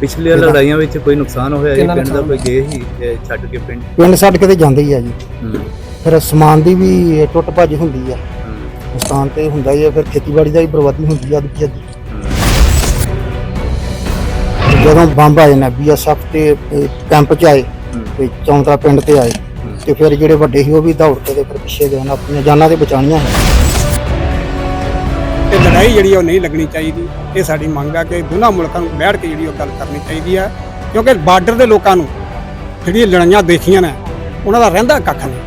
ਪਿਛਲੀਆਂ? ਲੜਾਈਆਂ ਵਿੱਚ ਕੋਈ ਨੁਕਸਾਨ ਹੋਇਆ ਜੀ ਕਿੰਨਾ ਪਿੰਡ ਦਾ ਕੋਈ ਗਏ ਹੀ ਇਹ ਛੱਡ ਕੇ ਪਿੰਡ ਪਿੰਡ ਛੱਡ ਕੇ ਤੇ ਜਾਂਦੇ ਹੀ ਆ ਜੀ ਹੂੰ, ਫਿਰ ਸਮਾਨ ਦੀ ਵੀ ਟੁੱਟ ਭੱਜ ਹੁੰਦੀ ਆ ਹੂੰ, ਨੁਕਸਾਨ ਤੇ ਹੁੰਦਾ ਹੀ ਆ ਫਿਰ ਖੇਤੀਬਾੜੀ ਦਾ ਵੀ ਬਰਬਾਦੀ ਹੁੰਦੀ ਆ। ਤੇ ਜਦੋਂ ਬੰਬ ਆਏ ਨੇ ਬੀਐਸਐਫ ਤੇ ਇਹ ਕੈਂਪ ਚ ਆਏ ਹੂੰ। ਤੇ ਚੌਂਤਰਾ ਪਿੰਡ ਤੇ ਆਏ। ਤੇ ਫਿਰ ਜਿਹੜੇ ਵੱਡੇ ਸੀ ਉਹ ਵੀ ਦੌੜ ਕੇ ਤੇ ਫਿਰ ਪਿੱਛੇ ਗਏ ਨਾ ਆਪਣੀਆਂ ਜਾਨਾਂ ਤੇ ਬਚਾਉਣੀਆਂ ਸੀ ਤੇ ਜਿਹੜੀ ਉਹ ਨਹੀਂ ਲੱਗਣੀ ਚਾਹੀਦੀ। ਇਹ ਸਾਡੀ ਮੰਗ ਆ ਕਿ ਦੋਨਾਂ ਮੁਲਕਾਂ ਨੂੰ ਬੈਠ ਕੇ ਜਿਹੜੀ ਉਹ ਗੱਲ ਕਰਨੀ ਚਾਹੀਦੀ ਆ। ਕਿਉਂਕਿ ਬਾਰਡਰ ਦੇ ਲੋਕਾਂ ਨੂੰ ਜਿਹੜੀਆਂ ਲੜਾਈਆਂ ਦੇਖੀਆਂ ਨੇ, ਉਹਨਾਂ ਦਾ ਰਹਿੰਦਾ ਕੱਖ ਨਹੀਂ।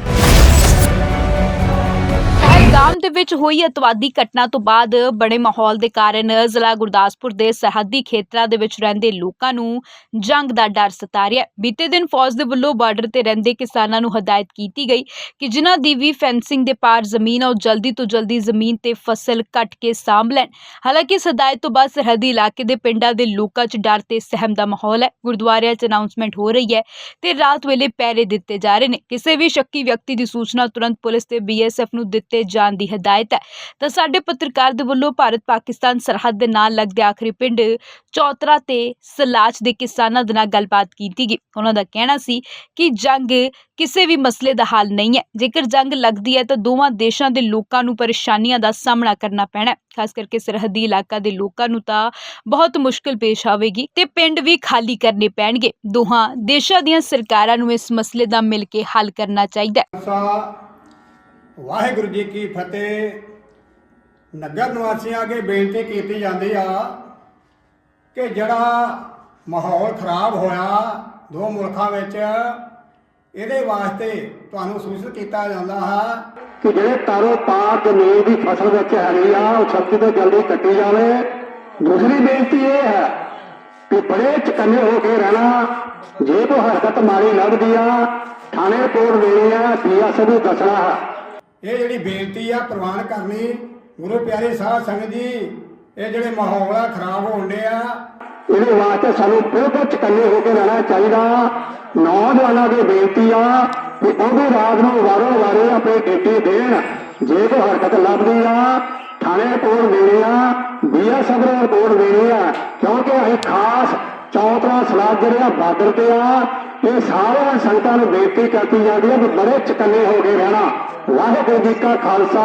ਦੇ ਵਿੱਚ ਹੋਈ ਅਤਵਾਦੀ ਘਟਨਾ ਤੋਂ ਬਾਅਦ ਬਣੇ ਮਾਹੌਲ ਦੇ ਕਾਰਨ ਜ਼ਿਲ੍ਹਾ ਗੁਰਦਾਸਪੁਰ ਦੇ ਸਰਹੱਦੀ ਖੇਤਰਾਂ ਦੇ ਵਿੱਚ ਰਹਿੰਦੇ ਲੋਕਾਂ ਨੂੰ ਜੰਗ ਦਾ ਡਰ ਸਤਾ ਰਿਹਾ ਬੀਤੇ ਦਿਨ ਫੌਜ ਦੇ ਵੱਲੋਂ ਬਾਰਡਰ ਤੇ ਰਹਿੰਦੇ ਕਿਸਾਨਾਂ ਨੂੰ ਹਦਾਇਤ ਕੀਤੀ ਗਈ ਕਿ ਜਿਨ੍ਹਾਂ ਦੀ ਵੀ ਫੈਂਸਿੰਗ ਦੇ ਪਾਰ ਜ਼ਮੀਨ ਆ, ਉਹ ਜਲਦੀ ਤੋਂ ਜਲਦੀ ਜ਼ਮੀਨ ਤੇ ਫਸਲ ਕੱਟ ਕੇ ਸਾਂਭ ਲੈਣ। ਹਾਲਾਂਕਿ ਇਸ ਹਦਾਇਤ ਤੋਂ ਬਾਅਦ ਸਰਹੱਦੀ ਇਲਾਕੇ ਦੇ ਪਿੰਡਾਂ ਦੇ ਲੋਕਾਂ 'ਚ ਡਰ ਤੇ ਸਹਿਮ ਦਾ ਮਾਹੌਲ ਹੈ। ਗੁਰਦੁਆਰਿਆਂ 'ਚ ਅਨਾਉਂਸਮੈਂਟ ਹੋ ਰਹੀ ਹੈ ਤੇ ਰਾਤ ਵੇਲੇ ਪਹਿਰੇ ਦਿੱਤੇ ਜਾ ਰਹੇ ਨੇ। ਕਿਸੇ ਵੀ ਸ਼ੱਕੀ ਵਿਅਕਤੀ ਦੀ ਸੂਚਨਾ ਤੁਰੰਤ ਪੁਲਿਸ ਤੇ ਬੀਐਸਐਫ ਨੂੰ ਦਿੱਤੇ ਜਾਣ ਦੀ ਹਦਾਇਤ ਹੈ। ਤਾਂ ਸਾਡੇ ਪੱਤਰਕਾਰ ਦੇ ਵੱਲੋਂ ਭਾਰਤ ਪਾਕਿਸਤਾਨ ਸਰਹੱਦ ਦੇ ਨਾਲ ਲੱਗਦੇ ਆਖਰੀ ਪਿੰਡ ਚੌਤਰਾ ਤੇ ਸਲਾਚ ਦੇ ਕਿਸਾਨਾਂ ਦੇ ਨਾਲ ਗੱਲਬਾਤ ਕੀਤੀ ਗਈ। ਉਹਨਾਂ ਦਾ ਕਹਿਣਾ ਸੀ ਕਿ ਜੰਗ ਕਿਸੇ ਵੀ ਮਸਲੇ ਦਾ ਹੱਲ ਨਹੀਂ ਹੈ। ਜੇਕਰ ਜੰਗ ਲੱਗਦੀ ਹੈ ਤਾਂ ਦੋਵਾਂ ਦੇਸ਼ਾਂ ਦੇ ਲੋਕਾਂ ਨੂੰ ਪਰੇਸ਼ਾਨੀਆਂ ਦਾ ਸਾਹਮਣਾ ਕਰਨਾ ਪੈਣਾ ਖਾਸ ਕਰਕੇ ਸਰਹੱਦੀ ਇਲਾਕਾ ਦੇ ਲੋਕਾਂ ਨੂੰ ਤਾਂ ਬਹੁਤ ਮੁਸ਼ਕਲ ਪੇਸ਼ ਆਵੇਗੀ ਤੇ ਪਿੰਡ ਵੀ ਖਾਲੀ ਕਰਨੇ ਪੈਣਗੇ। ਦੋਹਾਂ ਦੇਸ਼ਾਂ ਦੀਆਂ ਸਰਕਾਰਾਂ ਨੂੰ ਇਸ ਮਸਲੇ ਦਾ ਮਿਲ ਕੇ ਹੱਲ ਕਰਨਾ ਚਾਹੀਦਾ ਹੈ। ਵਾਹਿਗੁਰੂ ਜੀ ਕੀ ਫਤਿਹ। ਨਗਰ ਨਿਵਾਸੀਆਂ ਅੱਗੇ ਬੇਨਤੀ ਕੀਤੀ ਜਾਂਦੀ ਆ ਕਿ ਜਿਹੜਾ ਮਾਹੌਲ ਖਰਾਬ ਹੋਇਆ ਦੋ ਮੁਲਕਾਂ ਵਿੱਚ, ਇਹਦੇ ਵਾਸਤੇ ਤੁਹਾਨੂੰ ਸੂਚਿਤ ਕੀਤਾ ਜਾਂਦਾ ਹੈ ਕਿ ਜਿਹੜੇ ਤਾਰੋ ਪਾਰ ਜ਼ਮੀਨ ਦੀ ਫਸਲ ਵਿੱਚ ਹੈਗੀ ਆ, ਉਹ ਛੱਤੀ ਤੋਂ ਜਲਦੀ ਕੱਟੀ ਜਾਵੇ। ਦੂਸਰੀ ਬੇਨਤੀ ਇਹ ਹੈ ਕਿ ਬੜੇ ਚਕੰਨੇ ਹੋ ਕੇ ਰਹਿਣਾ। ਜੇ ਕੋਈ ਹਰਕਤ ਮਾਰੀ ਲੱਗਦੀ ਆ, ਥਾਣੇ ਰਿਪੋਰਟ ਦੇਣੀ ਆ ਪੀਐਸ ਨੂੰ ਦੱਸਣਾ ਹੈ। ਇਹ ਜਿਹੜੀ ਬੇਨਤੀ ਆ ਪ੍ਰਵਾਨ ਕਰਨੀ, ਗੁਰੂ ਪਿਆਰੇ ਸਾਧ ਸੰਗਤ ਜੀ, ਇਹ ਜਿਹੜੇ ਮਾਹੌਲ ਆ ਖਰਾਬ ਹੋਣ ਆ। ਇਹਦੇ ਵਾਸਤੇ ਸਾਨੂੰ ਬਹੁਤ ਚਕੰਨੇ ਹੋ ਕੇ ਰਹਿਣਾ ਚਾਹੀਦਾ। ਨੌਜਵਾਨਾਂ ਦੀ ਬੇਨਤੀ ਆ ਕਿ ਉਹ ਵੀ ਰਾਤ ਨੂੰ ਵਾਰੋ ਵਾਰੇ ਆਪਣੀ ਡਿਊਟੀ ਦੇਣ, ਜੇ ਕੋਈ ਹਰਕਤ ਲੱਭਦੀ ਆ, ਥਾਣੇ ਰਿਪੋਰਟ ਦੇਣੇ ਆ, ਬੀਐਸਐਫ ਨੂੰ ਰਿਪੋਰਟ ਦੇਣੀ ਆ, ਕਿਉਂਕਿ ਅਸੀਂ ਖਾਸ ਚੌਥਾ ਸਲਾਹ ਜਿਹੜੇ ਆ, ਬਾਰਡਰ ਤੇ ਆ। ਇਹ ਸਾਰਿਆਂ ਸੰਗਤਾਂ ਨੂੰ ਬੇਨਤੀ ਕਰਤੀ ਜਾਂਦੀ ਹੈ ਕਿ ਬੜੇ ਚਕੰਨੇ ਹੋ ਕੇ ਰਹਿਣਾ। ਵਾਹਿਗੁਰੂ ਜੀ ਕਾ ਖਾਲਸਾ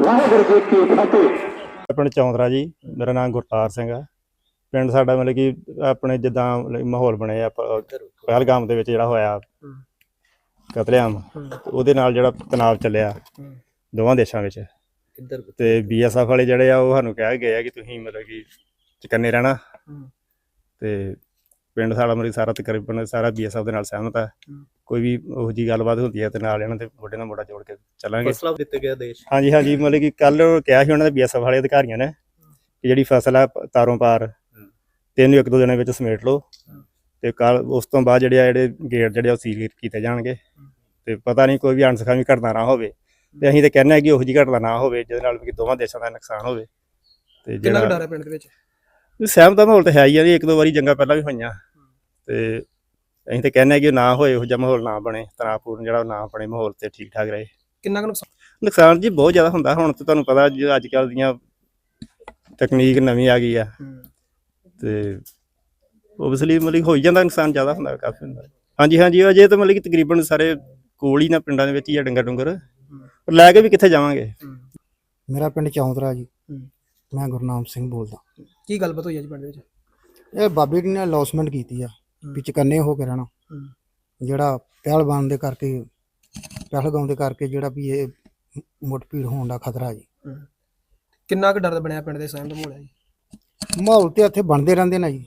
ਵਾਹਿਗੁਰੂ ਜੀ ਕੀ ਫਤਿਹ। ਪਿੰਡ ਚੌਂਦਰਾ ਜੀ ਮੇਰਾ ਨਾਮ ਗੁਰਤਾਰ ਸਿੰਘ ਹੈ। ਪਿੰਡ ਸਾਡਾ ਮਤਲਬ ਕਿ ਆਪਣੇ ਜਿੱਦਾਂ ਮਾਹੌਲ ਬਣਿਆ ਆਪਾਂ ਪਹਿਲਗਾਮ ਦੇ ਵਿੱਚ ਜਿਹੜਾ ਹੋਇਆ ਕਤਲੇਆਮ। ਉਹਦੇ ਨਾਲ ਜਿਹੜਾ ਤਣਾਅ ਚੱਲਿਆ ਦੋਵਾਂ ਦੇਸ਼ਾਂ ਵਿੱਚ। ਤੇ ਬੀਐਸਐਫ ਵਾਲੇ ਜਿਹੜੇ ਆ ਉਹ ਸਾਨੂੰ ਕਹਿ ਗਏ ਆ ਕਿ ਤੁਸੀਂ ਮਤਲਬ ਕਿ ਚਕੰਨੇ ਰਹਿਣਾ। ਤੇ ਪਿੰਡ ਸਾਡਾ ਮਤਲਬ ਸਾਰਾ ਤਕਰੀਬਨ ਸਾਰਾ ਬੀਐਸਐਫ ਦੇ ਨਾਲ ਸਹਿਮਤ ਹੈ। ਕੋਈ ਵੀ ਉਹੋ ਜੀ ਗੱਲਬਾਤ ਹੁੰਦੀ ਹੈ ਤੇ ਨਾਲ ਇਹਨਾਂ ਦੇ ਮੋਢੇ ਨਾਲ ਮੋਢਾ ਜੋੜ ਕੇ ਚੱਲਾਂਗੇ। ਫਸਲਾ ਦਿੱਤੇ ਗਿਆ ਦੇਸ਼। ਹਾਂਜੀ ਹਾਂਜੀ ਮਤਲਬ ਕਿ ਕੱਲ ਕਿਹਾ ਸੀ ਉਹਨਾਂ ਦੇ ਬੀਐਸਐਫ ਵਾਲੇ ਅਧਿਕਾਰੀਆਂ ਨੇ ਕਿ ਜਿਹੜੀ ਫਸਲ ਆ ਤਾਰੋਂ ਪਾਰ ਤੈਨੂੰ ਇੱਕ ਦੋ ਦਿਨਾਂ ਵਿੱਚ ਸਮੇਟ ਲਓ। ਤੇ ਕੱਲ ਉਸ ਤੋਂ ਬਾਅਦ ਜਿਹੜੇ ਆ ਜਿਹੜੇ ਗੇਟ ਜਿਹੜੇ ਉਹ ਸੀਲ ਕੀਤੇ ਜਾਣਗੇ। ਤੇ ਪਤਾ ਨਹੀਂ ਕੋਈ ਵੀ ਅਣਸਖਾਵੀ ਘਟਨਾ ਨਾ ਹੋਵੇ। ਤੇ ਅਸੀਂ ਤੇ ਕਹਿੰਦੇ ਆ ਕਿ ਉਹੋ ਜੀ ਘਟਨਾ ਨਾ ਹੋਵੇ ਜਿਹਦੇ ਨਾਲ ਵੀ ਦੋਵਾਂ ਦੇਸ਼ਾਂ ਦਾ ਨੁਕਸਾਨ ਹੋਵੇ। ਤੇ ਕਿੰਨਾ ਕੁ ਜਿਹੜਾ ਡਰ ਹੈ ਪਿੰਡ ਦੇ ਵਿੱਚ? ਸਹਿਮ ਦਾ ਮਾਹੌਲ ਤਾਂ ਹੈ ਹੀ ਆ ਜੀ ਇੱਕ ਦੋ ਵਾਰੀ ਜੰਗਾਂ ਪਹਿਲਾਂ ਵੀ ਹੋਈਆਂ। ਤੇ ਅਸੀਂ ਤੇ ਕਹਿੰਦੇ ਆ ਕਿ ਉਹ ਨਾ ਹੋਏ ਉਹ ਜਿਹਾ ਮਾਹੌਲ ਨਾ ਬਣੇ ਤਣਾਅਪੂਰਨ ਜਿਹੜਾ ਉਹ ਨਾ ਬਣੇ ਮਾਹੌਲ ਤੇ ਠੀਕ ਠਾਕ ਰਹੇ। ਕਿੰਨਾ ਕੁ ਨੁਕਸਾਨ? ਨੁਕਸਾਨ ਜੀ ਬਹੁਤ ਜ਼ਿਆਦਾ ਹੁੰਦਾ ਹੁਣ ਤੇ ਤੁਹਾਨੂੰ ਪਤਾ ਜੀ ਅੱਜ ਕੱਲ ਦੀਆਂ ਤਕਨੀਕ ਨਵੀਂ ਆ ਗਈ ਆ। ਤੇ ਓਬਵੀਅਸਲੀ ਮਤਲਬ ਹੋਈ ਜਾਂਦਾ ਨੁਕਸਾਨ ਜ਼ਿਆਦਾ ਹੁੰਦਾ ਕਾਫੀ ਹੁੰਦਾ। ਹਾਂਜੀ ਹਾਂਜੀ ਅਜੇ ਤਾਂ ਮਤਲਬ ਕਿ ਤਕਰੀਬਨ ਸਾਰੇ ਕੋਲ ਹੀ ਨਾ ਪਿੰਡਾਂ ਦੇ ਵਿੱਚ ਹੀ ਆ ਡੰਗਰ ਡੁੰਗਰ। ਪਰ ਲੈ ਕੇ ਵੀ ਕਿੱਥੇ ਜਾਵਾਂਗੇ? ਮੇਰਾ ਪਿੰਡ ਚੌਂਤਰਾ ਜੀ। ਹੂੰ। ਮੈਂ ਗੁਰਨਾਮ ਸਿੰਘ ਬੋਲਦਾ। ਕੀ ਗੱਲਬਾਤ ਹੋਈ ਹੈ ਜੀ ਪਿੰਡ ਵਿੱਚ? ਇਹ ਬਾਬੇ ਜੀ ਨੇ ਅਲੌਸਮੈਂਟ ਕੀਤੀ ਆ। ਵੀ ਚਕੰਨੇ ਹੋ ਕੇ ਰਹਿਣਾ। ਜਿਹੜਾ ਪਹਿਲਵਾਨ ਦੇ ਕਰਕੇ ਪਹਿਲਗਾਉਂ ਦੇ ਕਰਕੇ ਜਿਹੜਾ ਵੀ ਇਹ ਮੁੱਠਭੀੜ ਹੋਣ ਦਾ ਖਤਰਾ ਜੀ। ਕਿੰਨਾ ਕੁ ਡਰ ਬਣਿਆ ਪਿੰਡ ਦੇ ਸਹਿਮ ਦਾ ਮਾਹੌਲ ਹੈ ਜੀ? ਮਾਹੌਲ ਤੇ ਇੱਥੇ ਬਣਦੇ ਰਹਿੰਦੇ ਨੇ ਜੀ।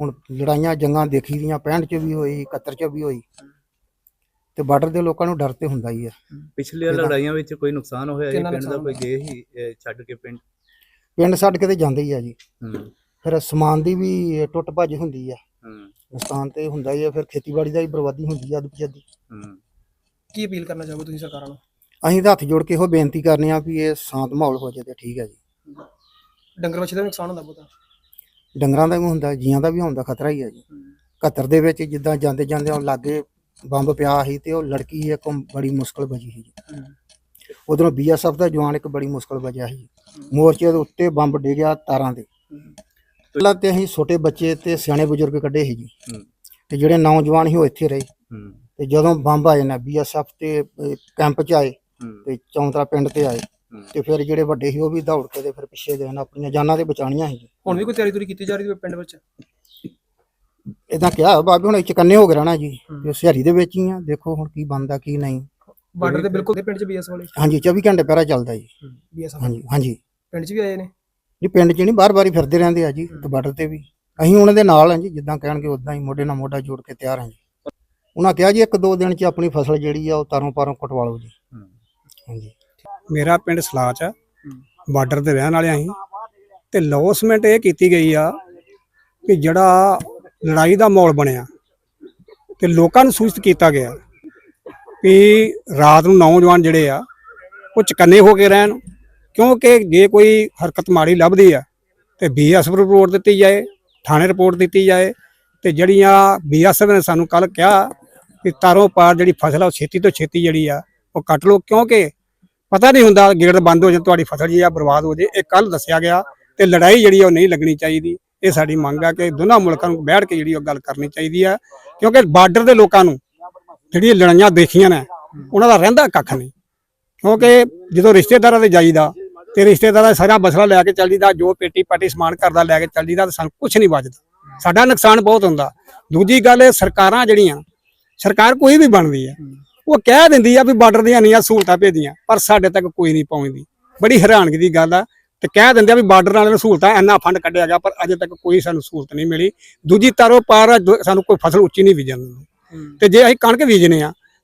ਹੁਣ ਲੜਾਈਆਂ ਜੰਗਾਂ ਦੇਖੀ ਦੀਆਂ 65 ਚ ਵੀ ਹੋਈ 71 ਚ ਵੀ ਹੋਈ। ਤੇ ਬਾਰਡਰ ਦੇ ਲੋਕਾਂ ਨੂੰ ਡਰ ਤੇ ਹੁੰਦਾ ਹੀ ਆ। ਕਿਹਦਾ? ਲੜਾਈਆਂ ਵਿੱਚ ਕੋਈ ਨੁਕਸਾਨ ਹੋਇਆ ਜੀ? ਪਿੰਡ ਦਾ ਕੋਈ ਗਏ ਹੀ ਛੱਡ ਕੇ ਪਿੰਡ? ਪਿੰਡ ਛੱਡ ਕੇ ਤੇ ਜਾਂਦੇ ਹੀ ਆ ਜੀ। ਫਿਰ ਸਮਾਨ ਦੀ ਵੀ ਟੁੱਟ ਭੱਜ ਹੁੰਦੀ ਆ। ਨੁਕਸਾਨ ਤੇ ਹੁੰਦਾ ਹੀ ਆ ਫਿਰ ਖੇਤੀਬਾੜੀ ਦਾ ਵੀ ਬਰਬਾਦੀ ਹੁੰਦੀ ਆ ਅੱਧੀ। ਹੂੰ। ਕੀ ਅਪੀਲ ਕਰਨਾ ਚਾਹੋਗੇ ਤੁਸੀਂ ਸਰਕਾਰਾਂ ਨੂੰ? ਅਸੀਂ ਤਾਂ ਹੱਥ ਜੋੜ ਕੇ ਇਹੋ ਬੇਨਤੀ ਕਰਨੇ ਆ ਵੀ ਇਹ ਸ਼ਾਂਤ ਮਾਹੌਲ ਹੋ ਜਾਏ ਤੇ ਠੀਕ ਹੈ ਜੀ। ਡੰਗਰ ਵੱਛੇ ਦਾ ਵੀ ਨੁਕਸਾਨ ਹੁੰਦਾ ਬਹੁਤਾ। ਡੰਗਰਾਂ ਦਾ ਵੀ ਹੁੰਦਾ ਜੀਆਂ ਦਾ ਵੀ ਹੁੰਦਾ ਖਤਰਾ ਹੀ ਹੈ ਜੀ। 71 ਦੇ ਵਿੱਚ ਜਿੱਦਾਂ ਜਾਂਦੇ ਜਾਂਦੇ ਉਹ ਲਾਗੇ ਬੰਬ ਪਿਆ ਸੀ ਤੇ ਉਹ ਲੜਕੀ ਇੱਕ ਬੜੀ ਮੁਸ਼ਕਲ ਬਚੀ ਸੀ ਜੀ। ਉਧਰੋਂ ਬੀਐਸਐਫ ਦਾ ਜਵਾਨ ਇੱਕ ਬੜੀ ਮੁਸ਼ਕਲ ਬਚਿਆ ਸੀ। ਮੋਰਚੇ ਦੇ ਉੱਤੇ ਬੰਬ ਡਿੱਗਿਆ ਤਾਰਾਂ ਦੇ ਪਹਿਲਾਂ ਤੇ ਅਸੀਂ ਛੋਟੇ ਬੱਚੇ ਤੇ ਸਿਆਣੇ ਬਜ਼ੁਰਗ ਕੱਢੇ ਸੀ ਜੀ। ਤੇ ਜਿਹੜੇ ਨੌਜਵਾਨ ਸੀ ਉਹ ਇੱਥੇ ਰਹੇ। ਤੇ ਜਦੋਂ ਬੰਬ ਆਏ ਨਾ ਬੀਐਸਐਫ ਤੇ ਕੈਂਪ ਚ ਆਏ ਤੇ ਚੌਂਤਰਾ ਪਿੰਡ ਤੇ ਆਏ। ਤੇ ਫਿਰ ਜਿਹੜੇ ਵੱਡੇ ਸੀ ਉਹ ਵੀ ਦੌੜ ਕੇ ਤੇ ਫਿਰ ਪਿੱਛੇ ਗਏ ਨਾ ਆਪਣੀਆਂ ਜਾਨਾਂ ਤੇ ਬਚਾਉਣੀਆਂ ਸੀ। ਹੁਣ ਵੀ ਕੋਈ ਤਿਆਰੀ ਤੁਰੀ ਕੀਤੀ ਜਾ ਰਹੀ ਹੈ ਪਿੰਡ ਵਿੱਚ? ਇਦਾਂ ਕਿਹਾ ਬਾਬੇ ਹੁਣ ਚਕੰਨੇ ਹੋ ਗਏ ਰਹਿਣਾ ਜੀ। ਤੇ ਸਿਹਰੀ ਦੇ ਵਿੱਚ ਹੀ ਆ। ਦੇਖੋ ਹੁਣ ਕੀ ਬਣਦਾ ਕੀ ਨਹੀਂ। ਬਾਰਡਰ ਦੇ ਬਿਲਕੁਲ ਪਿੰਡ 'ਚ ਬੀਐਸ ਵਾਲੇ? ਹਾਂਜੀ 24 ਘੰਟੇ ਪਹਿਰਾ ਚੱਲਦਾ ਜੀ। ਬੀਐਸ ਹਾਂਜੀ ਹਾਂਜੀ। ਪਿੰਡ 'ਚ ਵੀ ਆਏ ਨੇ? ਨਹੀਂ ਪਿੰਡ 'ਚ ਨਹੀਂ ਬਾਰ-ਬਾਰ ਹੀ ਫਿਰਦੇ ਰਹਿੰਦੇ ਆ ਜੀ ਬਾਰਡਰ ਤੇ ਵੀ। ਅਸੀਂ ਉਹਨਾਂ ਦੇ ਨਾਲ ਹਾਂ ਜੀ ਜਿੱਦਾਂ ਕਹਿਣਗੇ ਉਦਾਂ ਹੀ ਮੋਢੇ ਨਾਲ ਮੋਢਾ ਜੋੜ ਕੇ ਤਿਆਰ ਹਾਂ ਜੀ। ਉਹਨਾਂ ਕਿਹਾ ਜੀ ਇੱਕ ਦੋ ਦਿਨ 'ਚ ਆਪਣੀ ਫਸਲ ਜਿਹੜੀ ਆ ਉਹ ਤਾਰੋਂ ਪਾਰੋਂ ਕਟਵਾ ਲਓ ਜੀ। ਹੂੰ। ਹਾਂਜੀ। ਮੇਰਾ ਪਿੰਡ ਸਲਾਚ ਆ ਬਾਰਡਰ ਤੇ ਰਹਿਣ ਵਾਲਿਆਂ ਅਸੀਂ। ਤੇ ਲੌਸਮੈਂਟ ਇਹ ਕੀਤੀ ਗਈ ਆ ਕਿ ਜਿਹੜਾ ਲੜਾਈ ਦਾ ਮਾਹੌਲ ਬਣਿਆ ਤੇ ਲੋਕਾਂ ਨੂੰ ਸੂਚਿਤ ਕੀਤਾ ਗਿਆ ਕਿ ਰਾਤ ਨੂੰ ਨੌਜਵਾਨ ਜਿਹੜੇ ਆ ਉਹ ਚਕੰਨੇ ਹੋ ਕੇ ਰਹਿਣ ਕਿਉਂਕਿ ਜੇ ਕੋਈ ਹਰਕਤ ਮਾੜੀ ਲੱਭਦੀ ਆ ਤੇ ਬੀਐਸਐਫ ਰਿਪੋਰਟ ਦਿੱਤੀ ਜਾਏ, ਥਾਣੇ ਰਿਪੋਰਟ ਦਿੱਤੀ ਜਾਏ, ਤੇ ਜਿਹੜੀਆਂ ਬੀਐਸਐਫ ਨੇ ਸਾਨੂੰ ਕੱਲ ਕਿਹਾ ਕਿ ਤਾਰੋਂ ਪਾਰ ਜਿਹੜੀ ਫਸਲ ਆ ਉਹ ਛੇਤੀ ਤੋਂ ਛੇਤੀ ਜਿਹੜੀ ਆ ਉਹ ਕੱਟ ਲਓ, ਕਿਉਂਕਿ ਪਤਾ ਨਹੀਂ ਹੁੰਦਾ ਗੇੜ ਬੰਦ ਹੋ ਜਾਏ ਤੁਹਾਡੀ ਫਸਲ ਜੀ ਆ ਬਰਬਾਦ ਹੋ ਜੇ। ਇਹ ਕੱਲ ਦੱਸਿਆ ਗਿਆ ਤੇ ਲੜਾਈ ਜਿਹੜੀ ਆ ਉਹ ਨਹੀਂ ਲੱਗਣੀ ਚਾਹੀਦੀ। ਇਹ ਸਾਡੀ ਮੰਗ ਆ ਕਿ ਦੋਨਾਂ ਮੁਲਕਾਂ ਨੂੰ ਬੈਠ ਕੇ ਜਿਹੜੀ ਉਹ ਗੱਲ ਕਰਨੀ ਚਾਹੀਦੀ ਆ, ਕਿਉਂਕਿ ਬਾਰਡਰ ਦੇ ਲੋਕਾਂ ਨੂੰ ਜਿਹੜੀਆਂ ਲੜਾਈਆਂ ਦੇਖੀਆਂ ਨੇ, ਉਹਨਾਂ ਦਾ ਰਹਿੰਦਾ ਕੱਖ ਨਹੀਂ। ਕਿਉਂਕਿ ਜਦੋਂ ਰਿਸ਼ਤੇਦਾਰਾਂ ਦੇ ਜਾਈਦਾ ਤੇ ਰਿਸ਼ਤੇਦਾਰਾਂ ਦਾ ਸਾਰਾ ਬਸਰਾ ਲੈ ਕੇ ਚੱਲ ਜੀਦਾ ਜੋ ਪੇਟੀ ਪਾਟੀ ਸਮਾਨ ਕਰਦਾ ਲੈ ਕੇ ਚੱਲ ਜੀਦਾ ਤੇ ਸਾਨੂੰ ਕੁਝ ਨਹੀਂ ਬਚਦਾ। ਸਾਡਾ ਨੁਕਸਾਨ ਬਹੁਤ ਹੁੰਦਾ। ਦੂਜੀ ਗੱਲ ਇਹ ਸਰਕਾਰਾਂ ਜਿਹੜੀਆਂ ਸਰਕਾਰ ਕੋਈ ਵੀ ਬਣਦੀ ਹੈ ਉਹ ਕਹਿ ਦਿੰਦੀ ਆ ਵੀ ਬਾਰਡਰ ਦੀਆਂ ਇੰਨੀਆਂ ਸਹੂਲਤਾਂ ਭੇਜੀਆਂ ਪਰ ਸਾਡੇ ਤੱਕ ਕੋਈ ਨਹੀਂ ਪਹੁੰਚਦੀ। ਬੜੀ ਹੈਰਾਨਗੀ ਦੀ ਗੱਲ ਆ ਤੇ ਕਹਿ ਦਿੰਦੇ ਆ ਵੀ ਬਾਰਡਰ ਵਾਲਿਆਂ ਨੂੰ ਸਹੂਲਤਾਂ ਇੰਨਾ ਫੰਡ ਕੱਢਿਆ ਗਿਆ ਪਰ ਅਜੇ ਤੱਕ ਕੋਈ ਸਾਨੂੰ ਸਹੂਲਤ ਨਹੀਂ ਮਿਲੀ। ਦੂਜੀ ਤਰੋ ਪਾਰ ਸਾਨੂੰ ਕੋਈ ਫਸਲ ਉੱਚੀ ਨਹੀਂ ਬੀਜਣ ਦਿੰਦੇ। ਤੇ ਜੇ ਅਸੀਂ ਕਣਕ ਬੀਜਨੇ ਆ